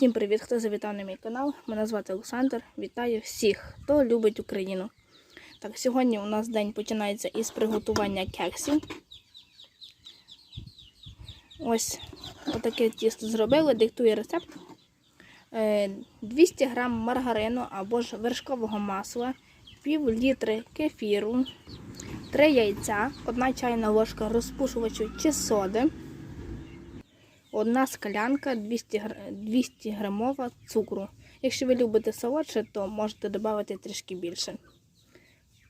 Всім привіт, хто завітав на мій канал. Мене звати Олександр. Вітаю всіх, хто любить Україну. Так, сьогодні у нас день починається із приготування кексів. Ось отаке тісто зробили, диктує рецепт. Е, 200 г маргарину або ж вершкового масла, пів літри кефіру, 3 яйця, 1 чайна ложка розпушувачу чи соди. Одна склянка 200, гр- 200 грамова цукру. Якщо ви любите солодше, то можете додати трішки більше.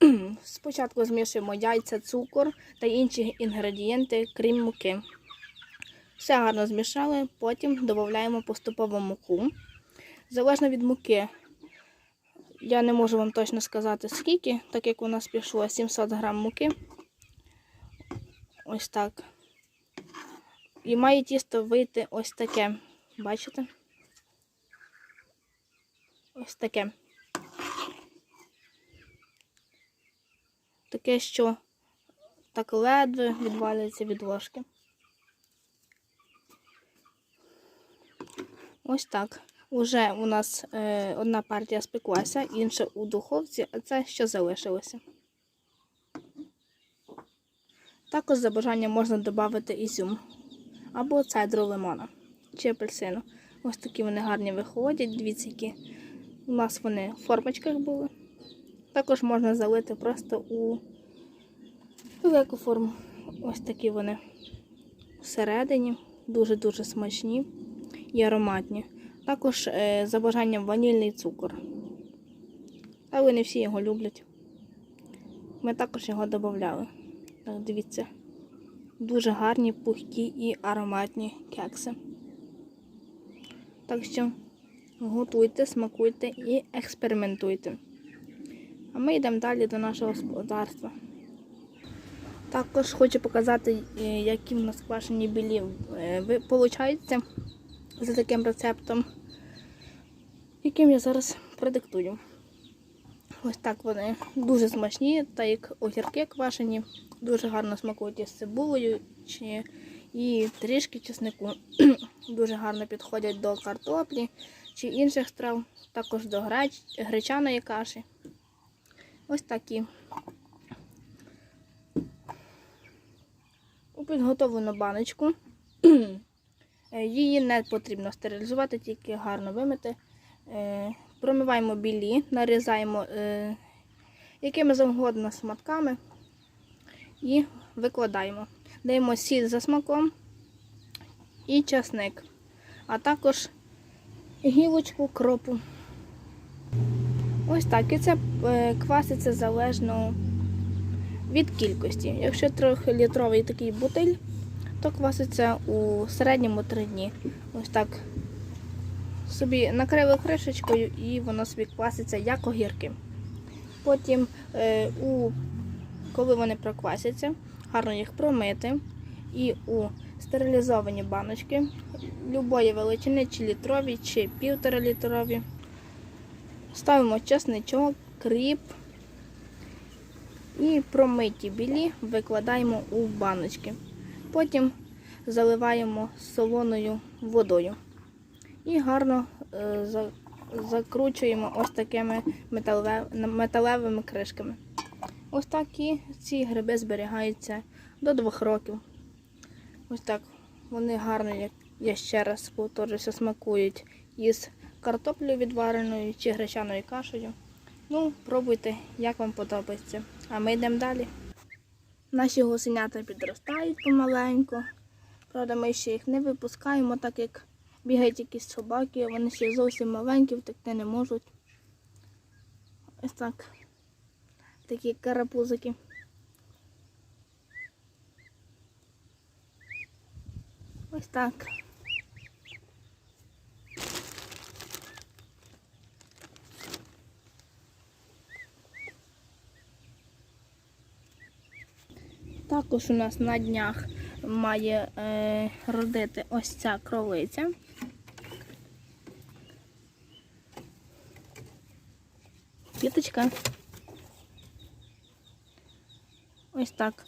Спочатку змішуємо яйця, цукор та інші інгредієнти, крім муки. Все гарно змішали, потім додаємо поступово муку. Залежно від муки, я не можу вам точно сказати скільки, так як у нас пішло 700 грам муки. Ось так. І має тісто вийти ось таке. Бачите? Ось таке. Таке, що так ледве відвалюється від ложки. Ось так. Уже у нас е, одна партія спеклася, інша у духовці, а це що залишилося. Також за бажанням можна додати ізюм або цедру лимона чи апельсину. Ось такі вони гарні виходять. Дивіться, які у нас вони в формочках були. Також можна залити просто у велику форму. Ось такі вони всередині, дуже-дуже смачні і ароматні. Також е, за бажанням ванільний цукор. Але не всі його люблять. Ми також його додавали. Так, дивіться. Дуже гарні, пухкі і ароматні кекси. Так що готуйте, смакуйте і експериментуйте. А ми йдемо далі до нашого господарства. Також хочу показати, е, які в нас квашені білі е, ви- получаються за таким рецептом, яким я зараз продиктую. Ось так вони дуже смачні, та як огірки квашені, дуже гарно смакують із цибулею і трішки чеснику. дуже гарно підходять до картоплі чи інших страв, також до греч, гречаної каші. Ось такі. У підготовлену баночку. Е, Її не потрібно стерилізувати, тільки гарно вимити. Промиваємо білі, нарізаємо е, якими завгодно сматками і викладаємо. Даємо сіль за смаком і часник, а також гілочку кропу. Ось так. І це е, кваситься залежно від кількості. Якщо трьохлітровий такий бутиль, то кваситься у середньому 3 дні. Ось так собі накрили кришечкою і воно собі кваситься як огірки. Потім, е, у, коли вони проквасяться, гарно їх промити і у стерилізовані баночки любої величини, чи літрові, чи півтора літрові. Ставимо чесничок, кріп і промиті білі викладаємо у баночки. Потім заливаємо солоною водою і гарно е, закручуємо ось такими металевими кришками. Ось так і ці гриби зберігаються до двох років. Ось так. Вони гарно, як я ще раз повторюся, смакують із картоплею відвареною чи гречаною кашею. Ну, пробуйте, як вам подобається. А ми йдемо далі. Наші гусенята підростають помаленьку. Правда, ми ще їх не випускаємо, так як бігають якісь собаки, вони ще зовсім маленькі, втекти не можуть. Ось так. Такі карапузики. Ось так. Також у нас на днях має е, родити ось ця кролиця. Квіточка. Ось так.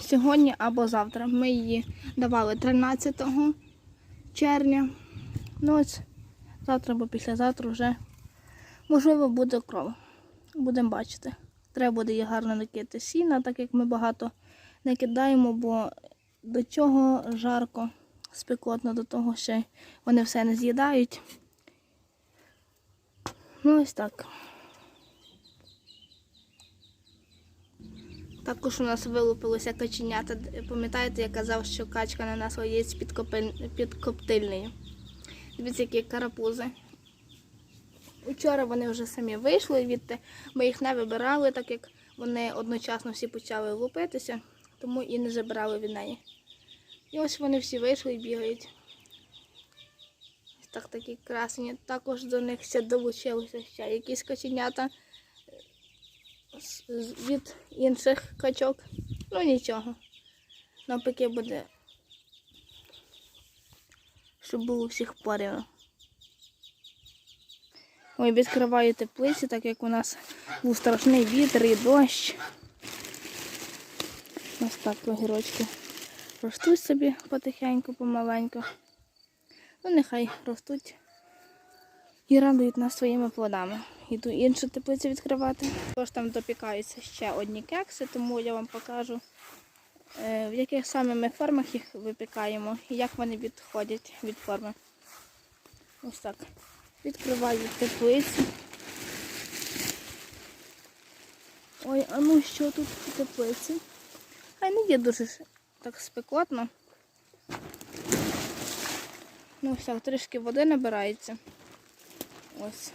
Сьогодні або завтра. Ми її давали 13 червня. Ну ось завтра або післязавтра вже можливо буде кров. Будемо бачити. Треба буде її гарно накидати сіна, так як ми багато не кидаємо, бо до чого жарко, спекотно, до того ще вони все не з'їдають. Ну ось так. Також у нас вилупилося каченята. Пам'ятаєте, я казав, що качка яєць під, копель... під коптильнею. Дивіться, які карапузи. Учора вони вже самі вийшли відти. Ми їх не вибирали, так як вони одночасно всі почали лупитися, тому і не забирали від неї. І ось вони всі вийшли і бігають. Так такі красені. Також до них ще долучилися ще якісь каченята з- з- від інших качок. Ну нічого. Навпаки буде, щоб було всіх порівно. Ой, відкриваю теплиці, так як у нас був страшний вітер і дощ. Ось так огірочки ростуть собі потихеньку, помаленьку. Ну, нехай ростуть і радують нас своїми плодами. Іду іншу теплицю відкривати. Також там допікаються ще одні кекси, тому я вам покажу, е, в яких саме ми формах їх випікаємо і як вони відходять від форми. Ось так. Відкриваю теплицю. Ой, а ну що тут в теплиці? Хай не є дуже так спекотно. Ну так, трішки води набирається. Ось.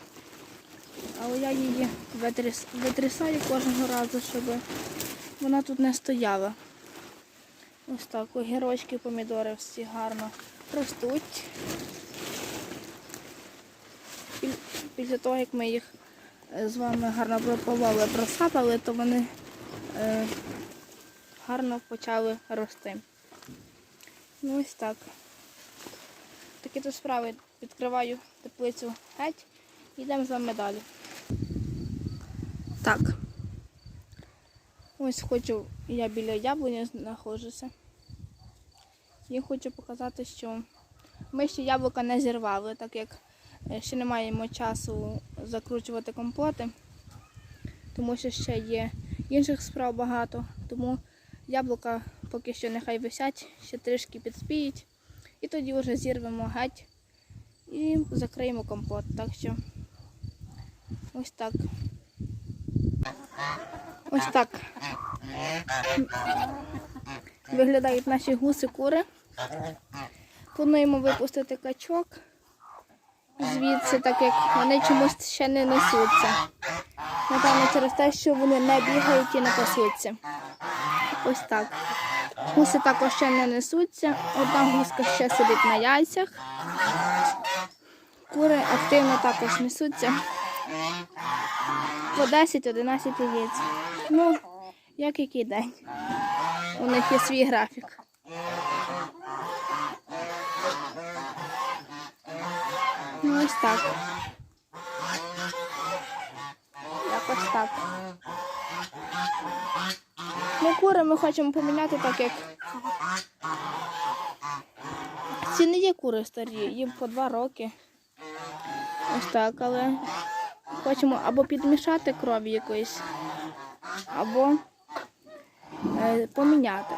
Але я її витріс, витрісаю кожного разу, щоб вона тут не стояла. Ось так, огірочки, помідори всі гарно ростуть. Після того, як ми їх е, з вами гарно пропололи, просапали, то вони е, гарно почали рости. Ну ось так. Такі то справи. Відкриваю теплицю геть і йдемо з вами далі. Так. Ось хочу, я біля яблуні знаходжуся. І хочу показати, що ми ще яблука не зірвали, так як е, ще не маємо часу закручувати компоти, тому що ще є інших справ багато. Тому яблука поки що нехай висять, ще трішки підспіють. І тоді вже зірвемо геть і закриємо компот. Так що ось так. Ось так. Виглядають наші гуси кури. Плануємо випустити качок звідси, так як вони чомусь ще не несуться. Напевно, через те, що вони не бігають і не пасуться. Ось так. Гуси також ще не несуться. Одна гуска ще сидить на яйцях. Кури активно також несуться. По 10-11 яєць. Ну, як який день. У них є свій графік. Ну, ось так. Якось так. Ну, кури ми хочемо поміняти, так як ці не є кури старі, їм по два роки. Ось так, але хочемо або підмішати крові якоїсь, або е, поміняти.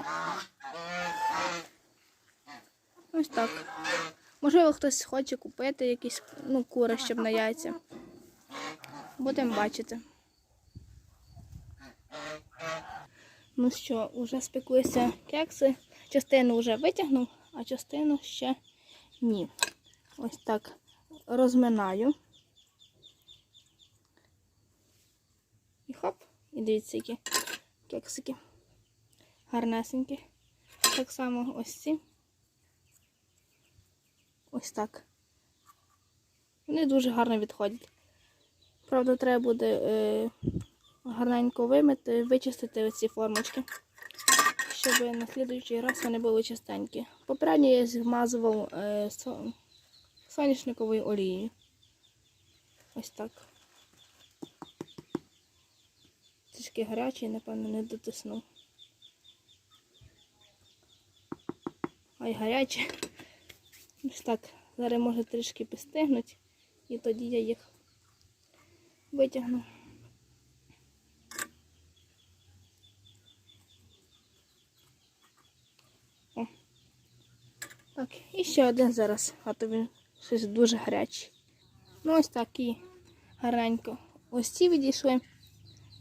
Ось так. Можливо, хтось хоче купити якісь ну, кури, щоб на яйця. Будемо бачити. Ну що, вже спеклися кекси. Частину вже витягнув, а частину ще ні. Ось так розминаю. І хоп, і дивіться, які кексики. Гарнесенькі. Так само ось ці. Ось так. Вони дуже гарно відходять. Правда, треба буде е, гарненько вимити, вичистити оці формочки, щоб на слідуючий раз вони були чистенькі. Попередньо я змазував е, со- соняшниковою олією. Ось так. Трішки гарячий, напевно, не дотиснув. Ай, гаряче. Ось так Зараз може трішки підстигнуть, і тоді я їх витягну. Так, і ще один зараз, а то він щось дуже гарячий. Ну, ось такі гарненько. Ось ці відійшли.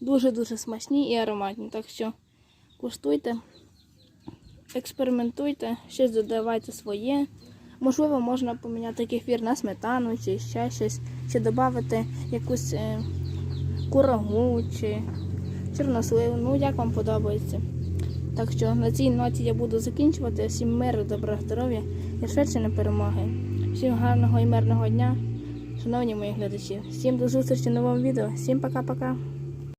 Дуже-дуже смачні і ароматні. Так що куштуйте, експериментуйте, щось додавайте своє. Можливо, можна поміняти кефір на сметану чи ще щось, чи додати якусь е, курагу чи чорносливу, ну як вам подобається. Так що на цій ноті я буду закінчувати. Всім миру, доброго здоров'я і швидше на перемоги. Всім гарного і мирного дня, шановні мої глядачі. Всім до зустрічі в новому відео. Всім пока-пока.